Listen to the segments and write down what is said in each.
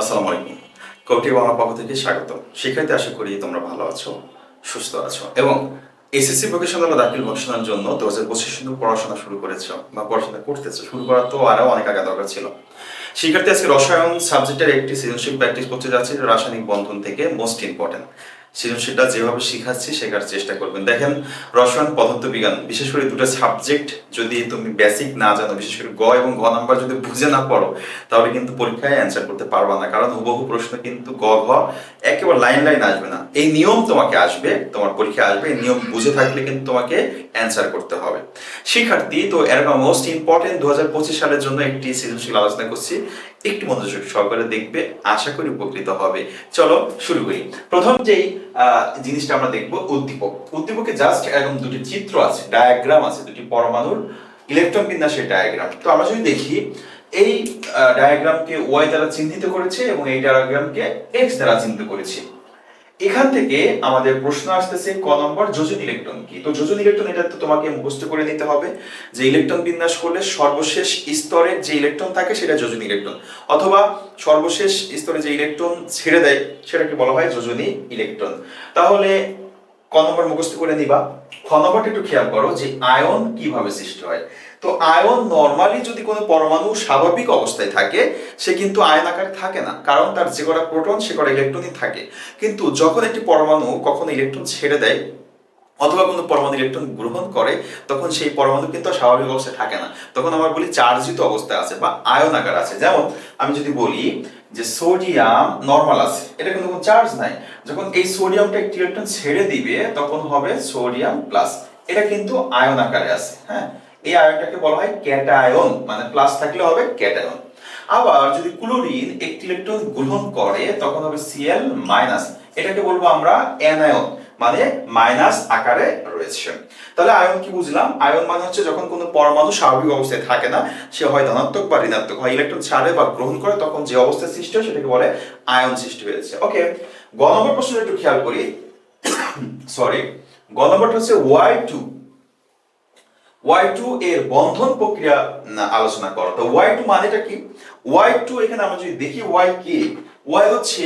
আসসালামু আলাইকুম। কৌটি বাংলা পক্ষ থেকে স্বাগত শিক্ষার্থী, আশা করি তোমরা ভালো আছো, সুস্থ আছো এবং এসএসসি ভোকেশনাল দাখিল ঘোষণার জন্য দু হাজার পঁচিশ পড়াশোনা শুরু করেছ বা পড়াশোনা করতেছো। শুরু করার তো আরও অনেক আগে দরকার ছিল। শিক্ষার্থী, আজকে রসায়ন সাবজেক্টের একটি সৃজনশীল প্র্যাকটিস করতে যাচ্ছে, রাসায়নিক বন্ধন থেকে মোস্ট ইম্পর্টেন্ট সৃজনশীলটা যেভাবে শিখাচ্ছি, শেখার চেষ্টা করবেন। দেখেন, রসায়ন পদার্থ বিজ্ঞান, বিশেষ করে দুটো সাবজেক্ট যদি তুমি বেসিক না জানো, বিশেষ করে গ এবং ঘ নাম্বার যদি বুঝে না পড়ো, তাহলে কিন্তু পরীক্ষায় অ্যান্সার করতে পারবা না। কারণ হুবহু প্রশ্ন কিন্তু গ, ঘ একেবারে লাইন লাইন আসবে না। এই নিয়ম তোমাকে আসবে, তোমার পরীক্ষা আসবে, এই নিয়ম বুঝে থাকলে কিন্তু তোমাকে অ্যান্সার করতে হবে। শিক্ষার্থী, তো এরকম মোস্ট ইম্পর্টেন্ট দু হাজার পঁচিশ সালের জন্য একটি সৃজনশীল আলোচনা করছি। একটু মনোযোগ সহকারে দেখবে, আশা করি উপকৃত হবে। চলো শুরু করি। প্রথম যেই জিনিসটা আমরা দেখব, উদ্দীপক। উদ্দীপকে জাস্ট এরকম দুটি চিত্র আছে ডায়াগ্রাম আছে, দুটি পরমাণুর ইলেকট্রন বিন্যাসের ডায়াগ্রাম তো আমরা যদি দেখি, এই ডায়াগ্রামকে ওয়াই দ্বারা চিহ্নিত করেছে এবং এই ডায়াগ্রামকে এক্স দ্বারা চিহ্নিত করেছে। এখান থেকে আমাদের প্রশ্ন আসতেছে ক নম্বর যোজন ইলেকট্রন কি? তো যোজন ইলেকট্রন এটা তো তোমাকে মুখস্থ করে নিতে হবে যে ইলেকট্রন বিন্যাস করলে সর্বশেষ স্তরের যে ইলেকট্রন থাকে সেটা যোজন ইলেকট্রন। অথবা সর্বশেষ স্তরে যে ইলেকট্রন ছেড়ে দেয় সেটাকে বলা হয় যোজনী ইলেকট্রন। তাহলে ক নম্বর মুখস্থ করে নিবা। খ নম্বরটা একটু খেয়াল করো যে আয়ন কীভাবে সৃষ্টি হয়? তো আয়ন নর্মালি যদি কোনো পরমাণু স্বাভাবিক অবস্থায় থাকে, সে কিন্তু আয়ন আকারে থাকে না। কারণ তার যে কটা প্রোটন সে কটা ইলেকট্রনই থাকে। কিন্তু যখন একটি পরমাণু কখনো ইলেকট্রন ছেড়ে দেয়, অথবা কোনো পরমাণু ইলেকট্রন গ্রহণ করে, তখন সেই পরমাণু কিন্তু স্বাভাবিক অবস্থায় থাকে না। তখন আমরা বলি চার্জিত অবস্থায় আছে বা আয়ন আকার আছে। যেমন আমি যদি বলি যে সোডিয়াম নর্মাল আছে, এটা কিন্তু কোনো চার্জ নাই। যখন এই সোডিয়ামটা একটি ইলেকট্রন ছেড়ে দিবে, তখন হবে সোডিয়াম প্লাস এটা কিন্তু আয়ন আকারে আছে হ্যাঁ? এই আয়নটাকে বলা হয় ক্যাটায়ন মানে প্লাস থাকলে হবে ক্যাটায়ন। আবার যদি ক্লোরিন একটি ইলেকট্রন গ্রহণ করে, তখন হবে সিএল মাইনাস এটাকে বলব আমরা অ্যানায়ন মানে মাইনাস আকারে রয়েছে। তাহলে আয়ন কি বুঝলাম? আয়ন মানে হচ্ছে যখন কোনো পরমাণু স্বাভাবিক অবস্থায় থাকে না, সে হয় ধনাত্মক বা ঋণাত্মক। হয় ইলেকট্রন ছাড়ে বা গ্রহণ করে, তখন যে অবস্থায় সৃষ্টি হয় সেটাকে বলে আয়ন সৃষ্টি হয়েছে। ওকে গ নম্বর একটু খেয়াল করি। সরি গ নম্বরটা হচ্ছে ওয়াই টু ওয়াই টু এর বন্ধন প্রক্রিয়া আলোচনা করো। তো ওয়াই টু মানেটা কি? ওয়াই টু এখানে আমরা যদি দেখি ওয়াই কি ওয়াই হচ্ছে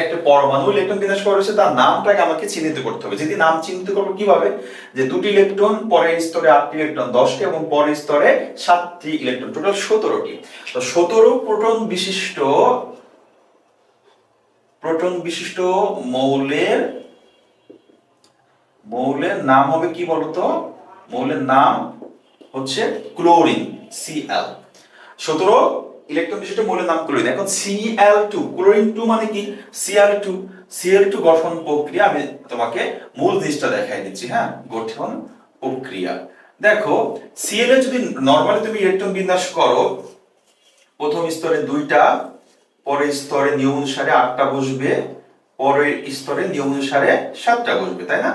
একটা পরমাণু ইলেকট্রন বিন্যাস করেছে, তার নামটাকে আমাকে চিহ্নিত করতে হবে। যদি নাম চিহ্নিত করব কীভাবে? যে দুটি ইলেকট্রন, পরের স্তরে আটটি ইলেকট্রন দশটি এবং পরের স্তরে সাতটি ইলেকট্রন, টোটাল সতেরোটি। তো সতেরো প্রোটন বিশিষ্ট প্রোটন বিশিষ্ট মৌলের মৌলের নাম হবে কি বলতো? মৌলের নাম হচ্ছে ক্লোরিন সিএল সতেরো ইলেকট্রন বিশিষ্ট মৌলের নাম ক্লোরিন এখন সিএল টু ক্লোরিন টু মানে কি? সিএল টু সিএল টু গঠন প্রক্রিয়া, আমি তোমাকে মূল জিনিসটা দেখাই দিচ্ছি হ্যাঁ? গঠন প্রক্রিয়া। দেখো সিএল এ যদি নর্মালি তুমি ইলেকট্রন বিন্যাস করো, প্রথম স্তরে দুইটা, পরের স্তরে নিয়ম অনুসারে আটটা বসবে, পরের স্তরে নিয়ম অনুসারে সাতটা বসবে, তাই না?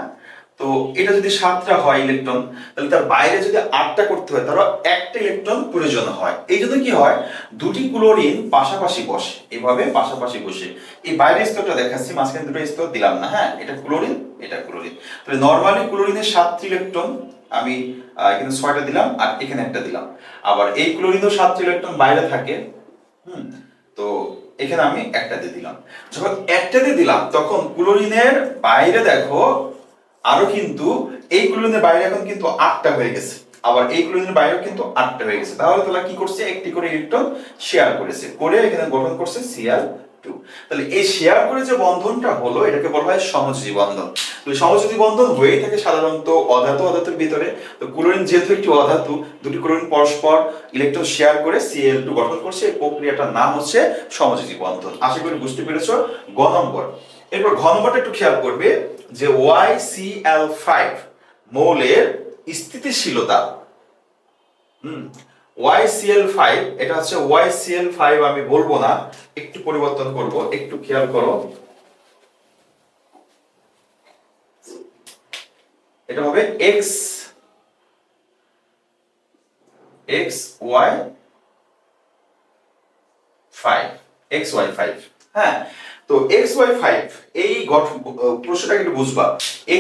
তো এটা যদি সাতটা হয় ইলেকট্রন তাহলে তার বাইরে যদি আটটা করতে হয় তাহলে একটা ইলেকট্রন প্রয়োজন হয়। এই জন্য কি হয়? দুটি ক্লোরিন পাশাপাশি বসে। এভাবে পাশাপাশি বসে। এই বাইরের স্তরটা দেখাচ্ছি, মাঝখানে দুটো স্তর দিলাম না হ্যাঁ? এটা ক্লোরিন এটা ক্লোরিন তাহলে নর্মালি ক্লোরিনের সাতটি ইলেকট্রন আমি এখানে ছয়টা দিলাম আর এখানে একটা দিলাম। আবার এই ক্লোরিনেও সাতটি ইলেকট্রন বাইরে থাকে, হুম? তো এখানে আমি একটা দিয়ে দিলাম। যখন একটা দিয়ে দিলাম, তখন ক্লোরিনের বাইরে দেখো আরও কিন্তু এই ক্লোরিনের বাইরে এখন কিন্তু আটটা হয়ে গেছে। আবার এই ক্লোরিনের বাইরেও কিন্তু আটটা হয়ে গেছে। তাহলে তাহলে কি করছে? একটি করে ইলেকট্রন শেয়ার করেছে। করে এখানে গঠন করছে সিআর তাহলে এই শেয়ার করে যে বন্ধনটা হলো, এটাকে বলা হয় সমযোজী বন্ধন। তো সমযোজী বন্ধন হয়েই থাকে সাধারণত অধাতু অধাতুর ভিতরে। তো ক্লোরিন যেহেতু একটি অধাতু, দুটি ক্লোরিন পরস্পর ইলেকট্রন শেয়ার করে সিএল টু গঠন করছে। এই প্রক্রিয়াটার নাম হচ্ছে সমযোজী বন্ধন। আশা করি বুঝতে পেরেছ। গ নম্বর। এরপর ঘ নম্বরটা একটু খেয়াল করবে যে ওয়াই সি এল ফাইভ মৌলের স্থিতিশীলতা। হুম YCl5 এটা হচ্ছে YCl5 আমি বলব না, একটু পরিবর্তন করব, একটু খেয়াল করো। এটা হবে x x y 5 x y 5 হ্যাঁ? তো x y 5 এই গঠন প্রশ্নটাকে একটু বুঝবা।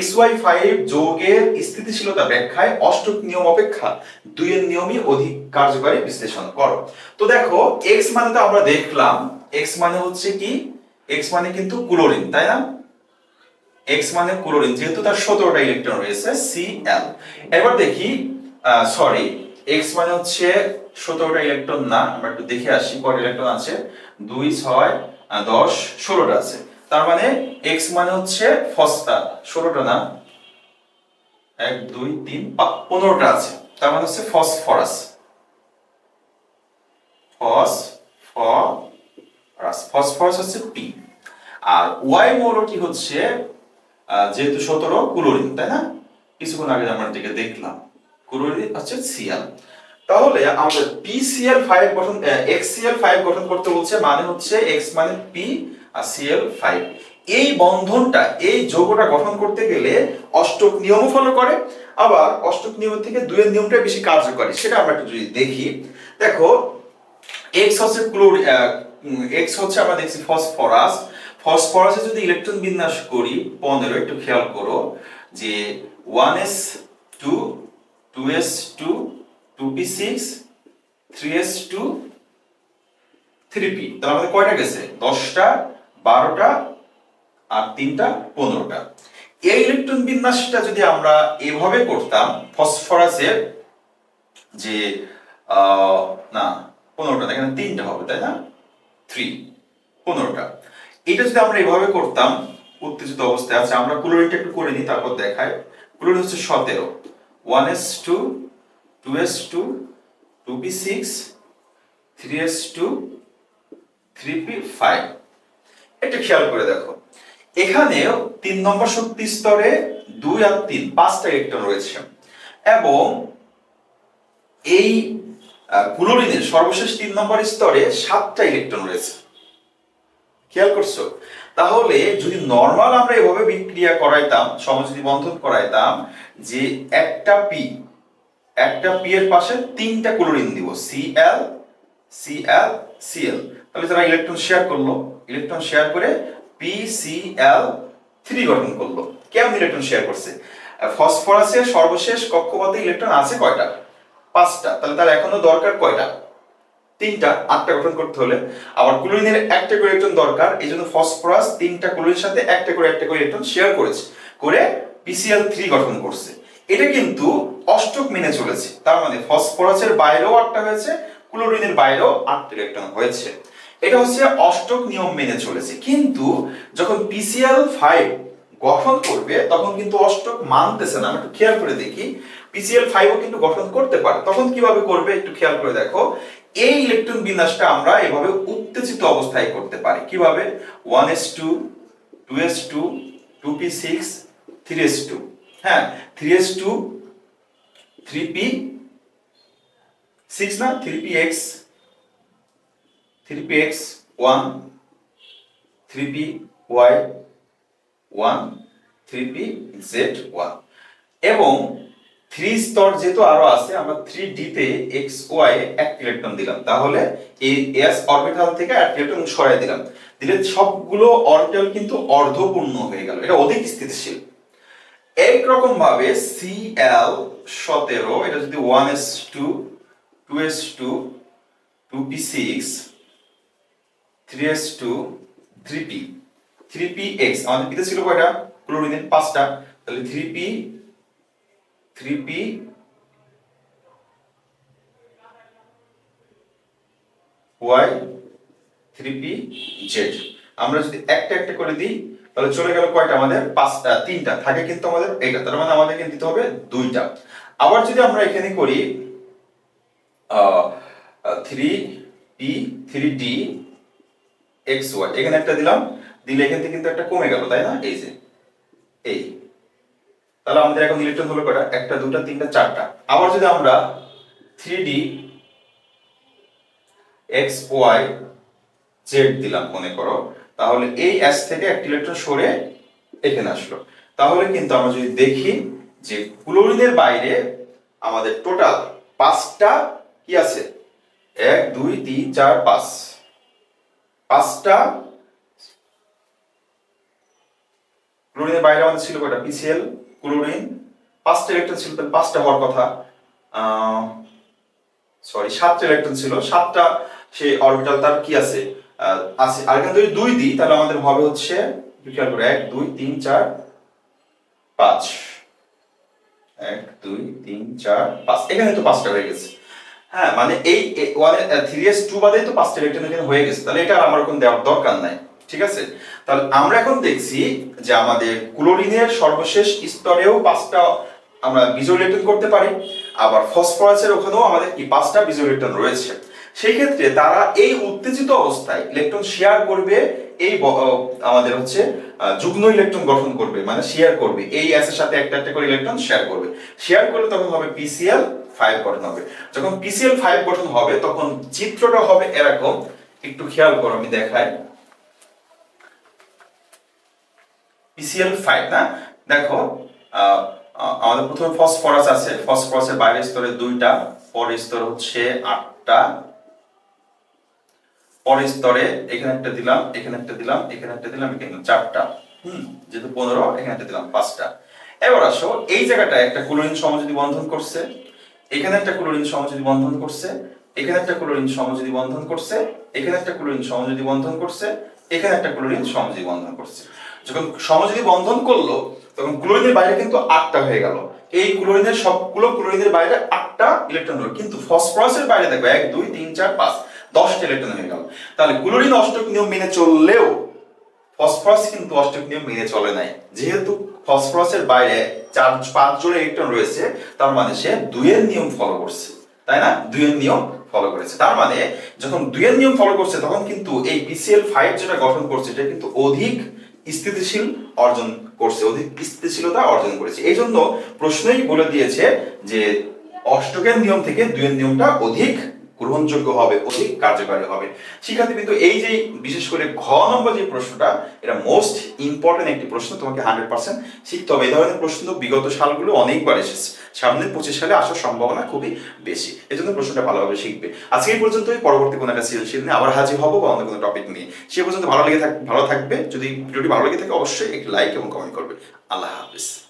X y 5 যৌগের স্থিতিশীলতা ব্যাখ্যায় অষ্টক নিয়ম অপেক্ষা। দুইয়ের নিয়মই অধিক কার্যকারী বিশ্লেষণ করো। তো দেখো, x মানে তো আমরা দেখলাম। এক্স মানে হচ্ছে কি? এক্স মানে কিন্তু ক্লোরিন, তাই না? এক্স মানে ক্লোরিন, যেহেতু তার সতেরোটা ইলেকট্রন রয়েছে সি এল এবার দেখি সরি এক্স মানে হচ্ছে সতেরোটা ইলেকট্রন না, আমরা একটু দেখে আসি, কটা ইলেকট্রন আছে? দুই, ছয় দশ, ষোলোটা আছে। তার মানে এক্স মানে হচ্ছে ফসফা। ষোলোটা না? এক, দুই, তিন পনেরোটা আছে। তার মানে হচ্ছে ফসফরাস। ফসফরাস। ফসফরাস হচ্ছে আর হচ্ছে? যেহেতু সতেরো, ক্লোরিন, তাই না? কিছুক্ষণ আগে আমরা এটাকে দেখলাম, ক্লোরিন হচ্ছে সিএল তাহলে আমাদের পিসিএল ফাইভ গঠন এক্সসিএল ফাইভ গঠন করতে বলছে মানে হচ্ছে এক্স মানে পি আর সিএল ফাইভ এই বন্ধনটা, এই যৌগটা গঠন করতে গেলে অষ্টক নিয়মও ফলো করে, আবার অষ্টক নিয়ম থেকে দুয়ের নিয়মটা বেশি কার্যকরী, সেটা আমরা একটু যদি দেখি। দেখো এক্স হচ্ছে ক্লোর এক্স হচ্ছে আমরা দেখছি ফসফরাস। ফসফরাসে যদি ইলেকট্রন বিন্যাস করি, পনেরো, একটু খেয়াল করো, যে one s two two s two two p six three s two three p তাহলে আমাদের কয়টা গেছে? দশটা, বারোটা আর তিনটা, পনেরোটা। এই ইলেকট্রন বিন্যাসটা যদি আমরা এভাবে করতাম ফসফরাসের যে না, পনেরোটা এখানে তিনটা হবে, তাই না? থ্রি পনেরোটা। এটা যদি আমরা এভাবে করতাম, উত্তেজিত অবস্থায় আছে, আমরা ক্লোরিনটা একটু করে নিই, তারপর দেখায় ক্লোরিন হচ্ছে সতেরো। One s two two s two two p six three s two three p five একটু খেয়াল করে দেখো। এখানে তিন নম্বর শক্তি স্তরে দুই আর তিন, পাঁচটা ইলেকট্রন রয়েছে। এবং এই ক্লোরিনের সর্বশেষ তিন নম্বর স্তরে সাতটা ইলেকট্রন রয়েছে। খেয়াল করছ? তাহলে যদি নর্মাল আমরা এভাবে বিক্রিয়া করাইতাম, সমযোজী বন্ধন করাইতাম, যে একটা পি একটা পি এর পাশে তিনটা ক্লোরিন দিব C L C L C L তাহলে তারা ইলেকট্রন শেয়ার করল ইলেকট্রন শেয়ার করে পি সি এল থ্রি গঠন করল। কেমন ইলেকট্রন শেয়ার করছে? ফসফরাসের সর্বশেষ কক্ষপথে ইলেকট্রন আছে কয়টা? পাঁচটা। তাহলে তার এখনও দরকার কয়টা? তিনটা, আটটা গঠন করতে হলে। আবার ক্লোরিনের একটা করে ইলেকট্রন দরকার, এই জন্য ফসফরাস তিনটা ক্লোরিনের সাথে একটা করে একটা করে ইলেকট্রন শেয়ার করেছে, করে পিসিএল থ্রি গঠন করছে। এটা কিন্তু অষ্টক মেনে চলেছে। তার মানে ফসফরাসের বাইরেও আটটা হয়েছে, ক্লোরিনের বাইরেও আটটা ইলেকট্রন হয়েছে। এটা হচ্ছে অষ্টক নিয়ম মেনে চলেছে। কিন্তু যখন পিসিএল ফাইভ গঠন করবে, তখন কিন্তু অষ্টক মানতেছে না। একটু খেয়াল করে দেখি। পিসিএল ফাইভও কিন্তু গঠন করতে পারে। তখন কীভাবে করবে একটু খেয়াল করে দেখো। এই ইলেকট্রন বিন্যাসটা আমরা এভাবে উত্তেজিত অবস্থায় করতে পারি। কীভাবে? One s two two s two two p six three s two হ্যাঁ three s two three p six না three p x three p x one three p y one three p z one এবং three স্তর যেহেতু আরও আছে, আমরা three d তে x y এক ইলেকট্রন দিলাম। তাহলে এই এস অরবিটাল থেকে এক ইলেকট্রন সরাই দিলাম। দিলে সবগুলো অরবিটাল কিন্তু অর্ধপূর্ণ হয়ে গেল। এটা অধিক স্থিতিশীল। একরকম ভাবে সি এল সতেরো, এটা যদি one s two two s two two p six three s two three p three p x আমাদের পিতে ছিল কয়টা? ক্লোরিনের পাঁচটা। তাহলে three p three p y three p z আমরা যদি একটা একটা করে দিই তাহলে চলে গেল কয়টা? আমাদের পাঁচটা তিনটা। থাকে কিন্তু আমাদের এইটা। তার মানে আমাদের কিন্তু দিতে হবে দুইটা। আবার যদি আমরা এখানে করি three p three d x y এখানে একটা দিলাম, দিলে এখান থেকে কিন্তু একটা কমে গেল, তাই না? এই যে, এই। তাহলে আমাদের এখন ইলেকট্রন হলো কয়টা? একটা, দুটা, তিনটা, চারটা। আবার যদি আমরা three d x y z দিলাম, মনে করো তাহলে এই এস থেকে একটা ইলেকট্রন সরে এখানে আসলো। তাহলে কিন্তু আমরা যদি দেখি যে ক্লোরিনের বাইরে আমাদের টোটাল পাঁচটা কি আছে? এক, দুই, তিন, চার, পাঁচ। পাঁচটা ক্লোরিনের বাইরে আমাদের ছিল কয়টা? PCL chlorine. পাঁচটা ইলেকট্রন ছিল, তাহলে পাঁচটা হওয়ার কথা। সরি সাতটা ইলেকট্রন ছিল। সাতটা সে অরবিটাল তার কি আছে? আছে। আর এখানে যদি দুই দিই, তাহলে আমাদের হবে হচ্ছে খেয়াল করে, এক, দুই, তিন, চার, পাঁচ। এক, দুই, তিন, চার, পাঁচ। এখানে তো পাঁচটা হয়ে গেছে। হ্যাঁ মানে এই ওয়ান থ্রি এস টু বাদেই তো পাঁচটা ইলেকট্রন এখানে হয়ে গেছে। তাহলে এটা আমার কোনো দেওয়ার দরকার নাই। ঠিক আছে? তাহলে আমরা এখন দেখছি যে আমাদের ক্লোরিনের সর্বশেষ স্তরেও পাঁচটা আমরা বিজয় ইলেকট্রন করতে পারি। আবার ফসফরাসের ওখানেও আমাদের কি পাঁচটা বিজয় ইলেকট্রন রয়েছে। সেই ক্ষেত্রে তারা এই উত্তেজিত অবস্থায় ইলেকট্রন শেয়ার করবে, এই আমাদের হচ্ছে যুগ্ম ইলেকট্রন গঠন করবে মানে শেয়ার করবে। এই অ্যাসের সাথে একটা একটা করে ইলেকট্রন শেয়ার করবে। শেয়ার করলে তখন হবে পিসিএল ফাইভ গঠন হবে। যখন পিসিএল ফাইভ গঠন হবে, তখন চিত্রটা হবে এরকম। একটু খেয়াল করো, আমি দেখাই। পিসিএল ফাইভ না? দেখো আমাদের প্রথমে ফসফরাস আছে। ফসফরাসের বাইরের স্তরে দুইটা, পরের স্তর হচ্ছে আটটা। পরের স্তরে এখানে একটা দিলাম, এখানে একটা দিলাম, এখানে একটা দিলাম, এখানে চারটা। হুম, যেহেতু পনেরো, এখানে একটা দিলাম, পাঁচটা। এবার আসো, এই জায়গাটায় একটা ক্লোরিন সমযোজী বন্ধন করছে, এখানে একটা ক্লোরিন সমযোজী বন্ধন করছে, এখানে একটা ক্লোরিন সমযোজী বন্ধন করছে, এখানে একটা ক্লোরিন সমযোজী বন্ধন করছে, এখানে একটা ক্লোরিন সমযোজী বন্ধন করছে। যখন সমযোজী বন্ধন করল, তখন ক্লোরিনের বাইরে কিন্তু আটটা হয়ে গেল। এই ক্লোরিনের সবগুলো ক্লোরিনের বাইরে আটটা ইলেকট্রন হলো। কিন্তু ফসফরাসের বাইরে দেখো, এক, দুই, তিন, চার, পাঁচ। দশটা ইলেকট্রন হয়ে গেল। তাহলে ক্লোরিন অষ্টক নিয়ম মেনে চললেও ফসফরাস কিন্তু অষ্টক নিয়ম মেনে চলে নাই। যেহেতু ফসফরাসের বাইরে চার, পাঁচ জোড়া ইলেকট্রন রয়েছে, তার মানে সে দুইয়ের নিয়ম ফলো করছে। তাই না? দুইয়ের নিয়ম ফলো করেছে। তার মানে যখন দুইয়ের নিয়ম ফলো করছে, তখন কিন্তু এই পিসিএল ফাইভ যেটা গঠন করছে, এটা কিন্তু অধিক স্থিতিশীল অর্জন করছে, অধিক স্থিতিশীলতা অর্জন করেছে। এই জন্য প্রশ্নই বলে দিয়েছে যে অষ্টকের নিয়ম থেকে দুইয়ের নিয়মটা অধিক গ্রহণযোগ্য হবে, অধিক কার্যকারী হবে। শিক্ষার্থী কিন্তু এই যে বিশেষ করে ঘ নম্বর যে প্রশ্নটা, এটা মোস্ট ইম্পর্টেন্ট একটি প্রশ্ন, তোমাকে হান্ড্রেড পার্সেন্ট শিখতে হবে। এই ধরনের প্রশ্ন বিগত সালগুলো অনেকবার এসেছে। সামনের পঁচিশ সালে আসার সম্ভাবনা খুবই বেশি। এই জন্য প্রশ্নটা ভালোভাবে শিখবে। আজকে এই পর্যন্তই, পরবর্তী কোনো একটা সৃজনশীল নিয়ে আবার হাজির হব বা অন্য কোনো টপিক নিয়ে। সে পর্যন্ত ভালো লেগে থাক, ভালো থাকবে। যদি ভিডিওটি ভালো লেগে থাকে, অবশ্যই একটি লাইক এবং কমেন্ট করবে। আল্লাহ হাফিজ।